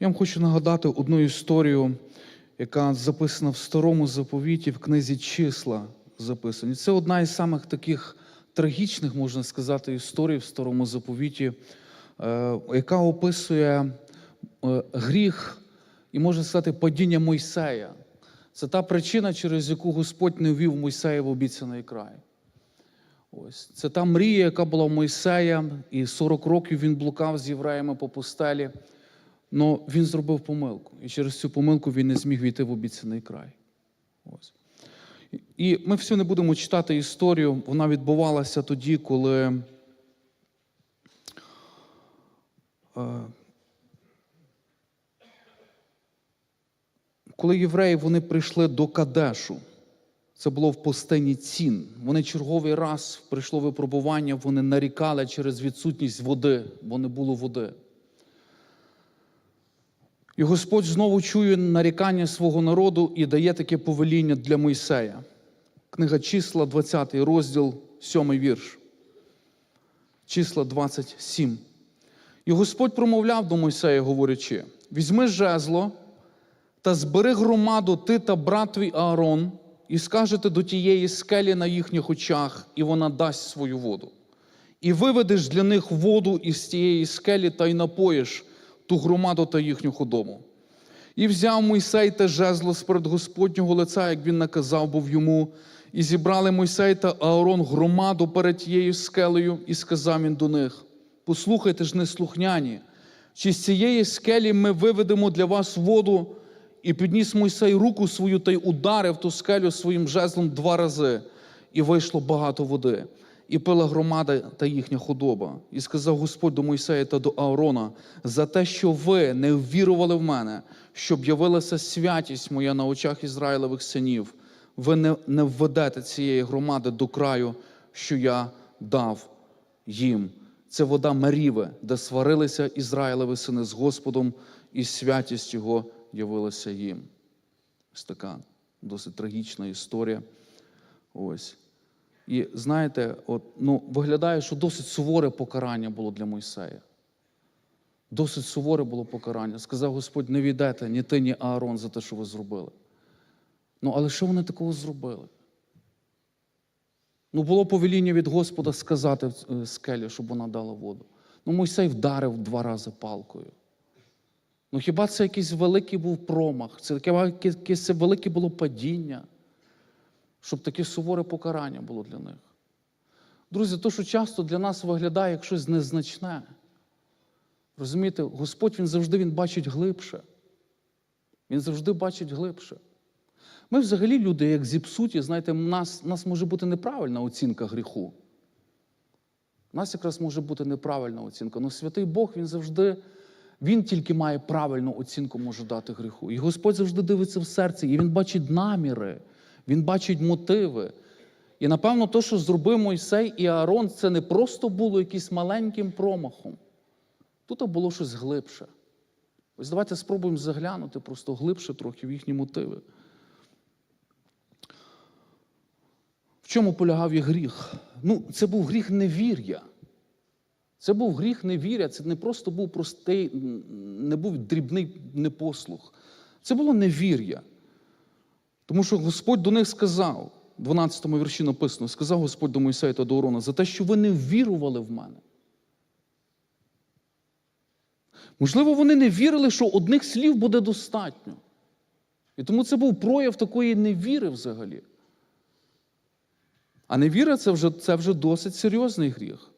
Я вам хочу нагадати одну історію, яка записана в старому заповіті, в книзі числа записані. Це одна із самих таких трагічних, можна сказати, історій в старому заповіті, е, яка описує е, гріх і можна сказати падіння Мойсея. Це та причина, через яку Господь не ввів Мойсея в обіцяний край. Ось це та мрія, яка була в Мойсея, і 40 років він блукав з євреями по пустелі. Але він зробив помилку, і через цю помилку він не зміг війти в обіцяний край. Ось. І ми все не будемо читати історію. Вона відбувалася тоді, коли е, коли євреї вони прийшли до Кадешу. Це було в пустині Цін. Вони черговий раз прийшло випробування, вони нарікали через відсутність води, бо не було води. І Господь знову чує нарікання свого народу і дає таке повеління для Мойсея. Книга числа, 20 розділ, 7 вірш. Числа 27. І Господь промовляв до Мойсея, говорячи: візьми жезло та збери громаду ти та брат твій Аарон, і скажете до тієї скелі на їхніх очах, і вона дасть свою воду. І виведеш для них воду із тієї скелі та й напоїш ту громаду та їхню худобу. І взяв Мойсей те жезло сперед Господнього лиця, як він наказав був йому, і зібрали Мойсей та Аарон громаду перед тією скелею, і сказав він до них: Послухайте ж, неслухняні, чи з цієї скелі ми виведемо для вас воду, і підніс Мойсей руку свою та й ударив ту скелю своїм жезлом два рази, і вийшло багато води. І пила громада та їхня худоба. І сказав Господь до Мойсея та до Аарона за те, що ви не ввірували в мене, щоб явилася святість моя на очах Ізраїлевих синів. Ви не, не введете цієї громади до краю, що я дав їм. Це вода Маріве, де сварилися Ізраїлеві сини з Господом, і святість його явилася їм. Ось така досить трагічна історія. Ось. І знаєте, от, ну, виглядає, що досить суворе покарання було для Мойсея. Досить суворе було покарання. Сказав Господь, не віддайте ні ти, ні Аарон за те, що ви зробили. Ну, але що вони такого зробили? Ну, було повеління від Господа сказати е, скелі, щоб вона дала воду. Ну, Мойсей вдарив два рази палкою. Ну, хіба це якийсь великий був промах? Це таке якесь велике було падіння, щоб таке суворе покарання було для них. Друзі, то, що часто для нас виглядає як щось незначне. Розумієте, Господь Він завжди він бачить глибше. Він завжди бачить глибше. Ми взагалі люди, як зіпсуті, знаєте, у нас, нас може бути неправильна оцінка гріху. У нас якраз може бути неправильна оцінка. Ну святий Бог, він завжди, він тільки має правильну оцінку, може дати гріху. І Господь завжди дивиться в серце, і Він бачить наміри, Він бачить мотиви. І напевно, то, що зробив Мойсей і Аарон, це не просто було якимось маленьким промахом. Тут було щось глибше. Ось давайте спробуємо заглянути просто глибше трохи в їхні мотиви. В чому полягав їх гріх? Ну, це був гріх невір'я. Це був гріх невір'я, це не просто був простий, не був дрібний непослух. Це було невір'я. Тому що Господь до них сказав, в 12 му вірші написано, сказав Господь до Мойсея та до Орона, за те, що ви не вірували в мене. Можливо, вони не вірили, що одних слів буде достатньо. І тому це був прояв такої невіри взагалі. А невіра це вже, це вже досить серйозний гріх.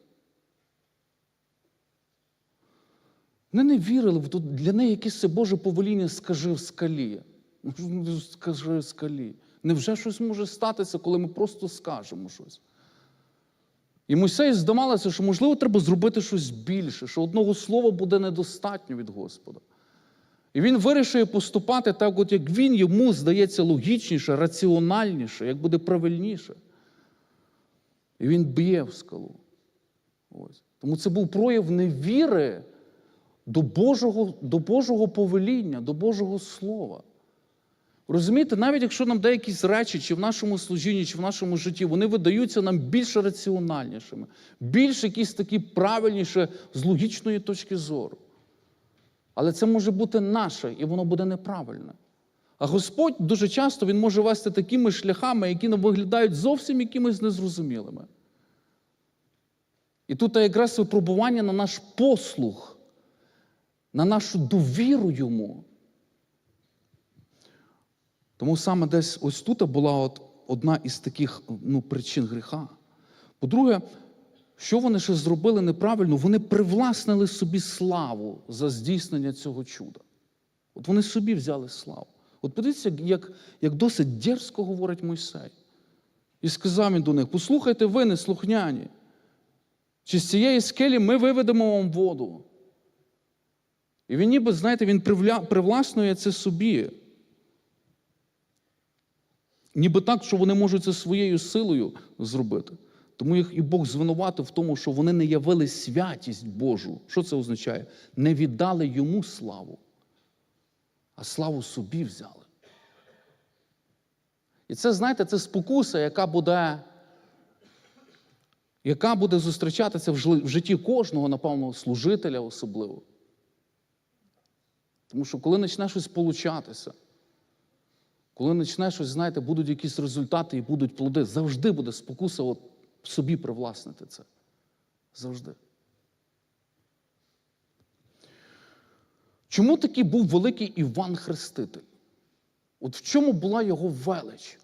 Вони не вірили, для неї якесь це Боже повеління скажи в скалі. Ну, скажи скалі. Невже щось може статися, коли ми просто скажемо щось? І Мойсей здавалося, що, можливо, треба зробити щось більше, що одного слова буде недостатньо від Господа. І він вирішує поступати так, от як він йому здається логічніше, раціональніше, як буде правильніше. І він б'є в скалу. Ось. Тому це був прояв невіри до Божого, до Божого повеління, до Божого Слова. Розумієте, навіть якщо нам деякі речі, чи в нашому служінні, чи в нашому житті, вони видаються нам більш раціональнішими, більш якісь такі правильніші з логічної точки зору. Але це може бути наше, і воно буде неправильне. А Господь дуже часто Він може вести такими шляхами, які нам виглядають зовсім якимись незрозумілими. І тут якраз випробування на наш послух, на нашу довіру йому. Тому саме десь ось тут була от одна із таких ну, причин гріха. По-друге, що вони ще зробили неправильно? Вони привласнили собі славу за здійснення цього чуда. От вони собі взяли славу. От подивіться, як, як досить дерзко говорить Мойсей. І сказав він до них: послухайте ви, неслухняні, чи з цієї скелі ми виведемо вам воду. І він ніби, знаєте, він привля... привласнює це собі. Ніби так, що вони можуть це своєю силою зробити. Тому їх і Бог звинуватив в тому, що вони не явили святість Божу. Що це означає? Не віддали йому славу, а славу собі взяли. І це, знаєте, це спокуса, яка буде, яка буде зустрічатися в житті кожного, напевно, служителя особливо. Тому що коли почне щось получатися, коли почне щось, знаєте, будуть якісь результати і будуть плоди, завжди буде спокуса от собі привласнити це. Завжди. Чому такий був великий Іван Хреститель? От в чому була його велич?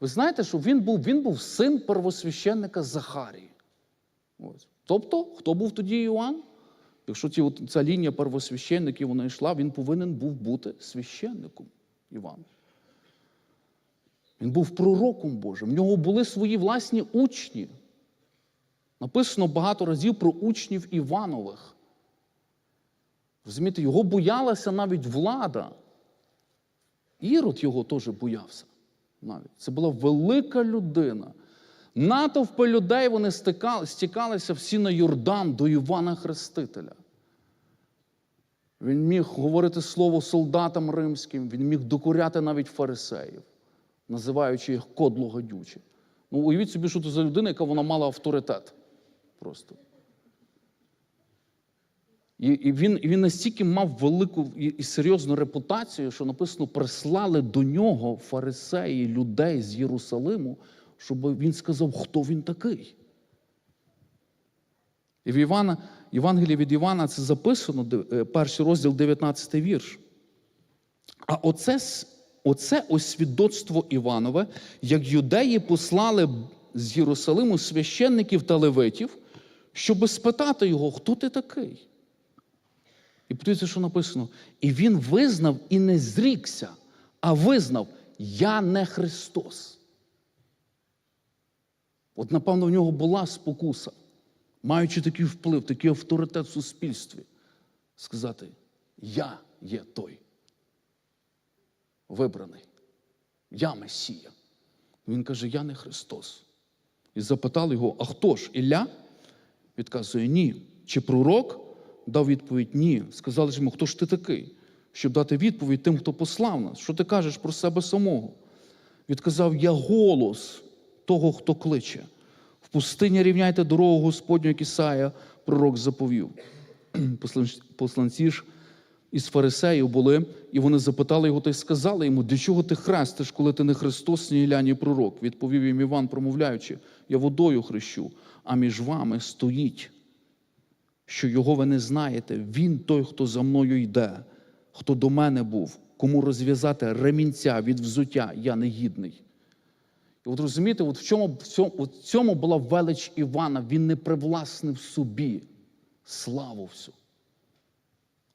Ви знаєте, що він був, він був син первосвященника Захарії. Ось. Тобто, хто був тоді Іоанн? Якщо ті, от, ця лінія первосвященників вона йшла, він повинен був бути священником Іван. Він був пророком Божим. В нього були свої власні учні. Написано багато разів про учнів Іванових. Розумієте, його боялася навіть влада. Ірод його теж боявся. Навіть. Це була велика людина. Натовпи людей вони стікалися всі на Йордан до Івана Хрестителя. Він міг говорити слово солдатам римським, він міг докоряти навіть фарисеїв, називаючи їх кодло гадючі. Ну, уявіть собі, що це за людина, яка вона мала авторитет. Просто. І, і, він, і він настільки мав велику і, і серйозну репутацію, що написано, прислали до нього фарисеї людей з Єрусалиму, щоб він сказав, хто він такий. І в Івана, Євангелії від Івана це записано, е, перший розділ, 19 вірш. А оце, оце ось свідоцтво Іванове, як юдеї послали з Єрусалиму священників та левитів, щоб спитати його, хто ти такий? І подивіться, що написано. І він визнав і не зрікся, а визнав: Я не Христос. От, напевно, в нього була спокуса, маючи такий вплив, такий авторитет в суспільстві, сказати: Я є той вибраний, я Месія. Він каже: Я не Христос. І запитали його: А хто ж? Ілля? Відказує, ні. Чи пророк? Дав відповідь ні. Сказали ж йому, хто ж ти такий? Щоб дати відповідь тим, хто послав нас. Що ти кажеш про себе самого? Відказав, я голос того, хто кличе. В пустині рівняйте дорогу Господню, як Ісая, пророк заповів. Посланці ж із фарисеїв були, і вони запитали його та й сказали йому, для чого ти хрестиш, коли ти не Христос, ні Ілля, пророк? Відповів їм Іван, промовляючи, я водою хрещу, а між вами стоїть що його ви не знаєте. Він той, хто за мною йде, хто до мене був, кому розв'язати ремінця від взуття, я не гідний. І от розумієте, от в чому, в цьому була велич Івана. Він не привласнив собі славу всю.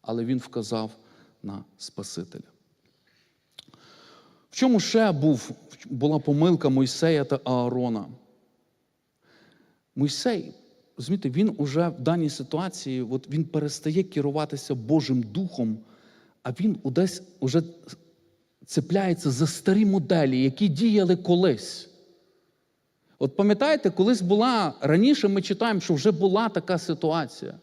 Але він вказав на Спасителя. В чому ще був, була помилка Мойсея та Аарона? Мойсей, розумієте, він уже в даній ситуації, от він перестає керуватися Божим Духом, а він десь уже цепляється за старі моделі, які діяли колись. От пам'ятаєте, колись була, раніше ми читаємо, що вже була така ситуація,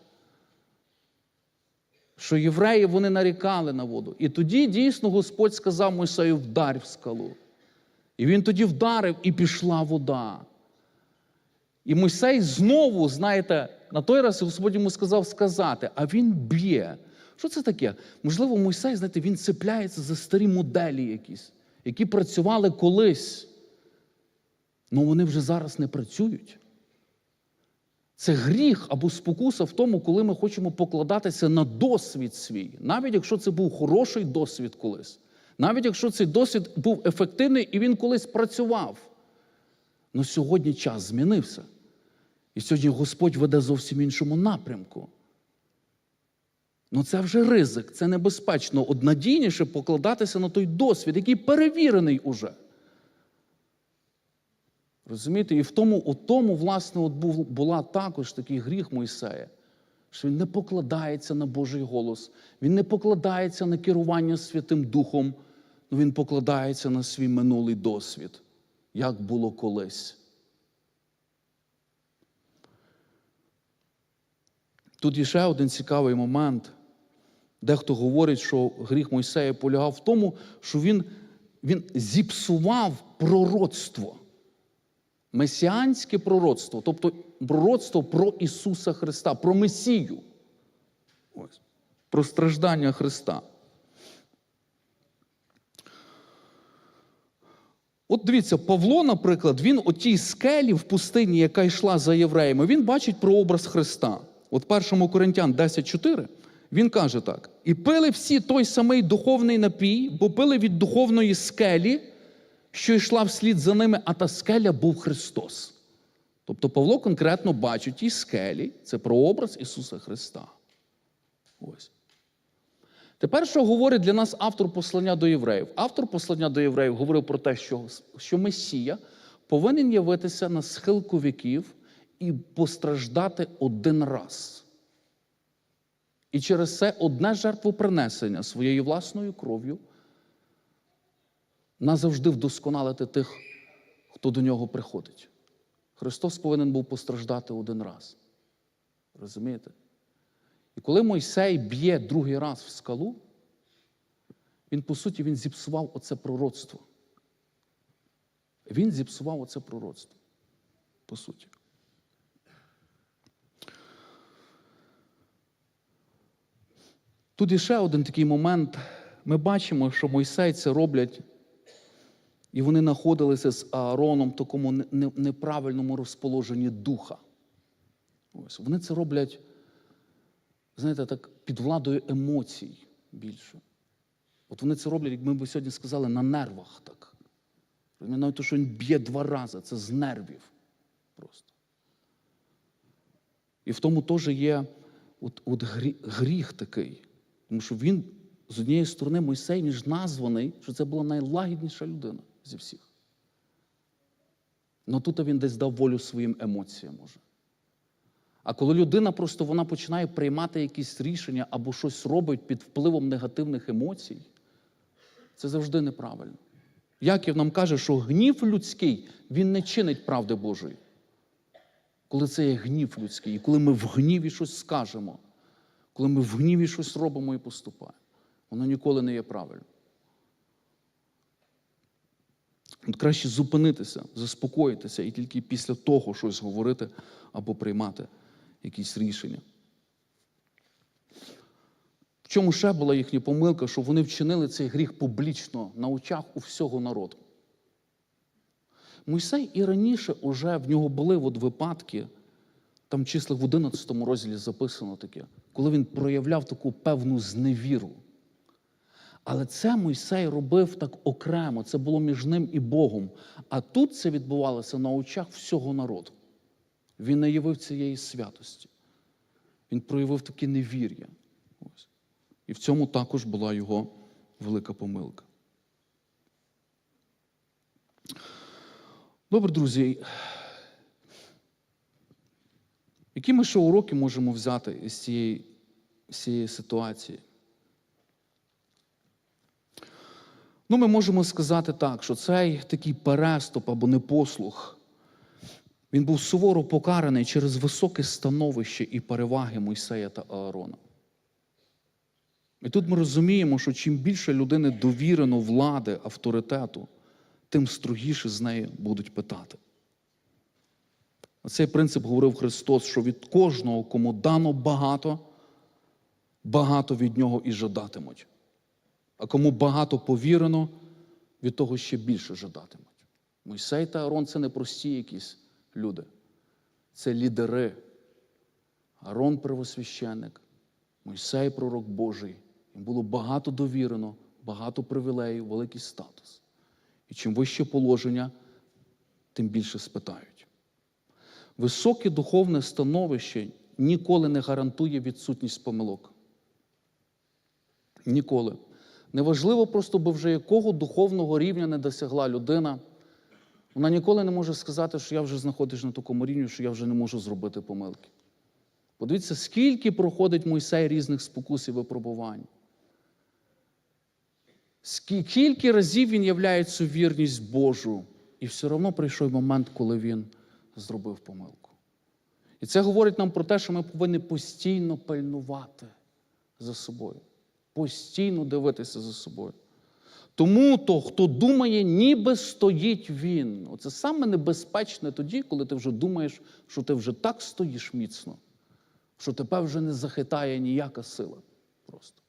що євреї вони нарікали на воду. І тоді дійсно Господь сказав Мойсею, вдарь в скалу. І він тоді вдарив, і пішла вода. І Мойсей знову, знаєте, на той раз Господь йому сказав сказати, а він б'є. Що це таке? Можливо, Мойсей, знаєте, він цепляється за старі моделі якісь, які працювали колись. але вони вже зараз не працюють. Це гріх або спокуса в тому, коли ми хочемо покладатися на досвід свій, навіть якщо це був хороший досвід колись, навіть якщо цей досвід був ефективний і він колись працював. Ну сьогодні час змінився. І сьогодні Господь веде зовсім іншому напрямку. Ну це вже ризик, це небезпечно. От надійніше покладатися на той досвід, який перевірений уже. Розумієте? І в тому, у тому, власне, от був, була також такий гріх Мойсея, що він не покладається на Божий голос, він не покладається на керування Святим Духом, але він покладається на свій минулий досвід, як було колись. Тут є ще один цікавий момент. Дехто говорить, що гріх Мойсея полягав в тому, що він, він зіпсував пророцтво. Месіанське пророцтво, тобто пророцтво про Ісуса Христа, про Месію, про страждання Христа. От дивіться, Павло, наприклад, він у тій скелі в пустині, яка йшла за євреями, він бачить прообраз Христа. От 1 Коринтян 10.4 він каже так: і пили всі той самий духовний напій, бо пили від духовної скелі, що йшла вслід за ними, а та скеля був Христос. Тобто Павло конкретно бачить ті скелі, це прообраз Ісуса Христа. Ось. Тепер, що говорить для нас автор послання до євреїв? Автор послання до євреїв говорив про те, що, що Месія повинен явитися на схилку віків і постраждати один раз. І через це одне жертвопринесення своєю власною кров'ю назавжди вдосконалити тих, хто до нього приходить. Христос повинен був постраждати один раз. Розумієте? І коли Мойсей б'є другий раз в скалу, він, по суті, він зіпсував оце пророцтво. Він зіпсував оце пророцтво. По суті. Тут іще один такий момент. Ми бачимо, що Мойсей це роблять, і вони знаходилися з Аароном в такому неправильному розположенні духа. Ось. Вони це роблять, знаєте, так під владою емоцій більше. От вони це роблять, як ми б сьогодні сказали, на нервах так. Навіть те, що він б'є два рази, це з нервів просто. І в тому теж є от, от гріх такий. Тому що він, з однієї сторони, Мойсей, він ж названий, що це була найлагідніша людина зі всіх. Ну тут він десь дав волю своїм емоціям може. А коли людина просто вона починає приймати якісь рішення або щось робить під впливом негативних емоцій, це завжди неправильно. Яків нам каже, що гнів людський, він не чинить правди Божої. Коли це є гнів людський, і коли ми в гніві щось скажемо, коли ми в гніві щось робимо і поступаємо, воно ніколи не є правильно. От краще зупинитися, заспокоїтися і тільки після того щось говорити або приймати якісь рішення. В чому ще була їхня помилка, що вони вчинили цей гріх публічно на очах у всього народу? Мойсей і раніше вже в нього були от випадки, там числа в 11 розділі записано таке, коли він проявляв таку певну зневіру. Але це Мойсей робив так окремо, це було між ним і Богом. А тут це відбувалося на очах всього народу. Він не явив цієї святості. Він проявив таке невір'я. І в цьому також була його велика помилка. Добре, друзі. Які ми ще уроки можемо взяти із цієї, з цієї ситуації? Ну, ми можемо сказати так, що цей такий переступ або непослух, він був суворо покараний через високе становище і переваги Мойсея та Аарона. І тут ми розуміємо, що чим більше людини довірено влади, авторитету, тим строгіше з неї будуть питати. Цей принцип говорив Христос, що від кожного, кому дано багато, багато від нього і жадатимуть. А кому багато повірено, від того ще більше жадатимуть. Мойсей та Аарон це не прості якісь люди. Це лідери. Аарон первосвященник, Мойсей пророк Божий. Їм було багато довірено, багато привілеїв, великий статус. І чим вище положення, тим більше спитають. Високе духовне становище ніколи не гарантує відсутність помилок. Ніколи. Неважливо просто, бо вже якого духовного рівня не досягла людина. Вона ніколи не може сказати, що я вже знаходжусь на такому рівні, що я вже не можу зробити помилки. Подивіться, скільки проходить Мойсей різних спокус і випробувань. Скільки разів він являє цю вірність Божу, і все одно прийшов момент, коли він зробив помилку. І це говорить нам про те, що ми повинні постійно пильнувати за собою, постійно дивитися за собою. Тому то, хто думає, ніби стоїть він. Оце саме небезпечне тоді, коли ти вже думаєш, що ти вже так стоїш міцно, що тебе вже не захитає ніяка сила. Просто.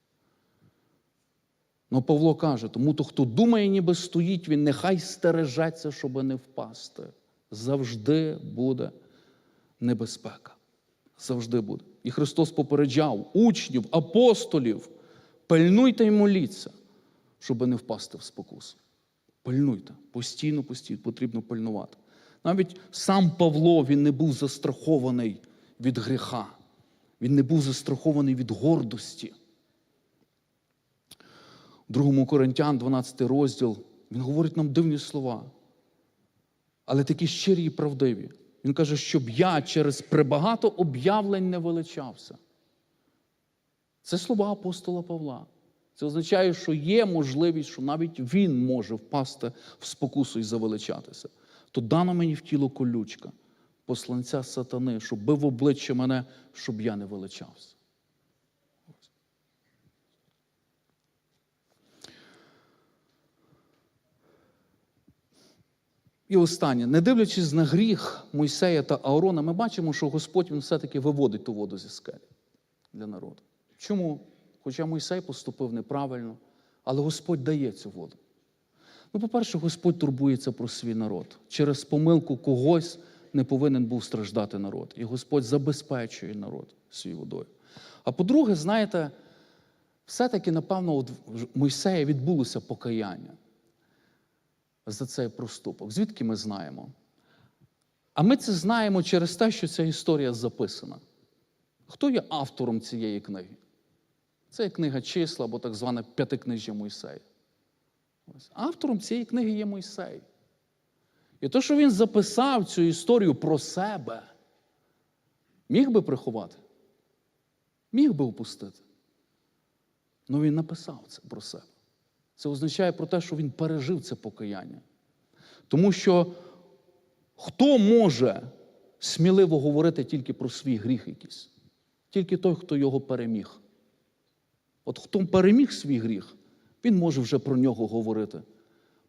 Ну, Павло каже, тому то, хто думає, ніби стоїть, він нехай стережеться, щоб не впасти. Завжди буде небезпека. Завжди буде. І Христос попереджав учнів, апостолів, пильнуйте й моліться, щоб не впасти в спокусу. Пильнуйте, постійно, постійно потрібно пильнувати. Навіть сам Павло він не був застрахований від гріха, він не був застрахований від гордості. У 2 Коринтян, 12 розділ, він говорить нам дивні слова, але такі щирі і правдиві. Він каже, щоб я через прибагато об'явлень не величався. Це слова апостола Павла. Це означає, що є можливість, що навіть він може впасти в спокусу і завеличатися. То дано мені в тіло колючка, посланця сатани, щоб бив обличчя мене, щоб я не величався. І останнє, не дивлячись на гріх Мойсея та Аарона, ми бачимо, що Господь він все-таки виводить ту воду зі скелі для народу. Чому? Хоча Мойсей поступив неправильно, але Господь дає цю воду. Ну, по-перше, Господь турбується про свій народ. Через помилку когось не повинен був страждати народ. І Господь забезпечує народ своєю водою. А по-друге, знаєте, все-таки, напевно, в Мойсея відбулося покаяння за цей проступок. Звідки ми знаємо? А ми це знаємо через те, що ця історія записана. Хто є автором цієї книги? Це є книга числа або так зване п'ятикнижжя Мойсея. Ось. Автором цієї книги є Мойсей. І те, що він записав цю історію про себе, міг би приховати, міг би опустити. Ну він написав це про себе. Це означає про те, що він пережив це покаяння. Тому що хто може сміливо говорити тільки про свій гріх якийсь? Тільки той, хто його переміг. От хто переміг свій гріх, він може вже про нього говорити.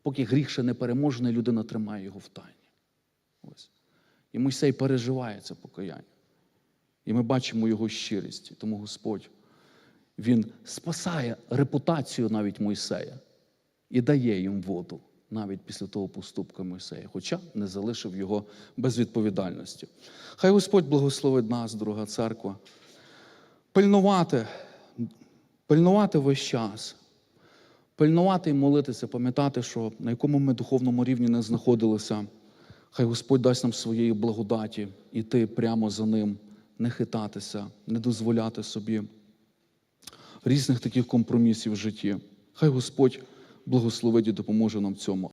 Поки гріх ще не переможений, людина тримає його в тайні. Ось. І Мойсей переживає це покаяння. І ми бачимо його щирість. Тому Господь він спасає репутацію навіть Мойсея і дає їм воду навіть після того поступка Мойсея, хоча не залишив його без відповідальності. Хай Господь благословить нас, дорога церква, пильнувати, пильнувати весь час, пильнувати і молитися, пам'ятати, що на якому ми духовному рівні не знаходилися. Хай Господь дасть нам своєї благодаті іти прямо за ним, не хитатися, не дозволяти собі різних таких компромісів в житті. Хай Господь благословить і допоможе нам в цьому.